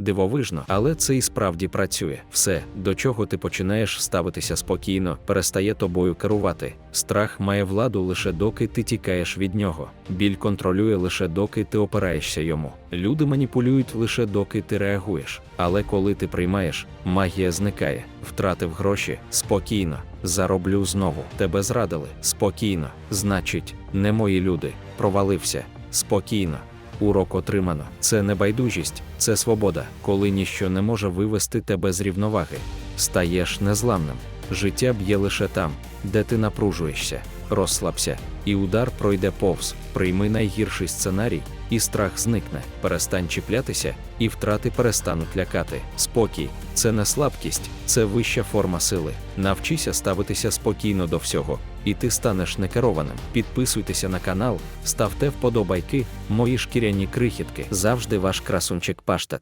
дивовижно, але це і справді працює. Все, до чого ти починаєш ставитися спокійно, перестає тобою керувати. Страх має владу лише доки ти тікаєш від нього. Біль контролює лише доки ти опираєшся йому. Люди маніпулюють лише доки ти реагуєш. Але коли ти приймаєш, магія зникає. Втратив гроші спокійно. Зароблю знову. Тебе зрадили спокійно. Значить, не мої люди. Провалився спокійно. Урок отримано. Це не байдужість, це свобода, коли ніщо не може вивести тебе з рівноваги. Стаєш незламним. Життя б'є лише там, де ти напружуєшся. Розслабся, і удар пройде повз. Прийми найгірший сценарій, і страх зникне. Перестань чіплятися, і втрати перестануть лякати. Спокій це не слабкість, це вища форма сили. Навчися ставитися спокійно до всього, і ти станеш некерованим. Підписуйтеся на канал, ставте вподобайки, мої шкіряні крихітки. Завжди ваш красунчик паштет.